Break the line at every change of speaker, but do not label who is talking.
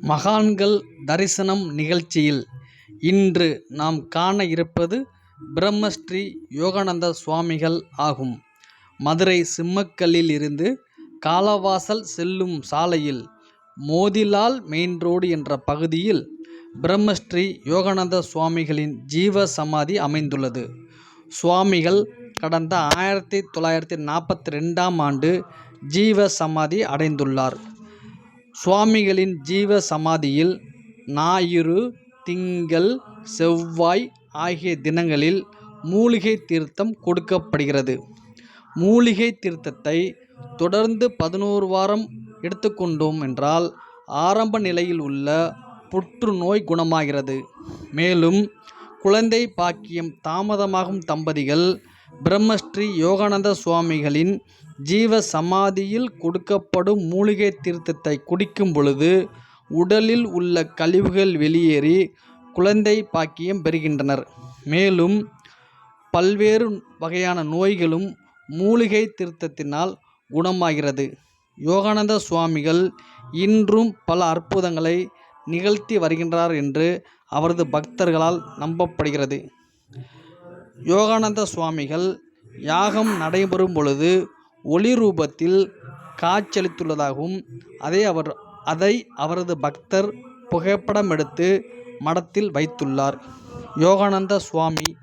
மகான்கள் தரிசனம் நிகழ்ச்சியில் இன்று நாம் காண இருப்பது பிரம்மஸ்ரீ யோகானந்த சுவாமிகள் ஆகும். மதுரை சிம்மக்கல்லில் இருந்து காளவாசல் செல்லும் சாலையில் மோதிலால் மெயின் ரோடு என்ற பகுதியில் பிரம்மஸ்ரீ யோகானந்த சுவாமிகளின் ஜீவ சமாதி அமைந்துள்ளது. சுவாமிகள் கடந்த ஆயிரத்தி தொள்ளாயிரத்தி நாற்பத்தி ரெண்டாம் ஆண்டு ஜீவ சமாதி அடைந்துள்ளார். சுவாமிகளின் ஜீவ சமாதியில் ஞாயிறு திங்கள் செவ்வாய் ஆகிய தினங்களில் மூலிகை தீர்த்தம் கொடுக்கப்படுகிறது. மூலிகை தீர்த்தத்தை தொடர்ந்து பதினோரு வாரம் எடுத்துக்கொண்டோம் என்றால் ஆரம்ப நிலையில் உள்ள புற்றுநோய் குணமாகிறது. மேலும் குழந்தை பாக்கியம் தாமதமாகும் தம்பதிகள் பிரம்மஸ்ரீ யோகானந்த சுவாமிகளின் ஜீவ சமாதியில் கொடுக்கப்படும் மூலிகை தீர்த்தத்தை குடிக்கும் பொழுது உடலில் உள்ள கழிவுகள் வெளியேறி குழந்தை பாக்கியம் பெறுகின்றனர். மேலும் பல்வேறு வகையான நோய்களும் மூலிகை தீர்த்தத்தினால் குணமாகிறது. யோகானந்த சுவாமிகள் இன்றும் பல அற்புதங்களை நிகழ்த்தி வருகின்றார் என்று அவரது பக்தர்களால் நம்பப்படுகிறது. யோகானந்த சுவாமிகள் யாகம் நடைபெறும் பொழுது ஒளி ரூபத்தில் காட்சியளித்துள்ளதாகவும் அதை அவர் அதை அவரது பக்தர் புகைப்படம் எடுத்து மடத்தில் வைத்துள்ளார். யோகானந்த சுவாமி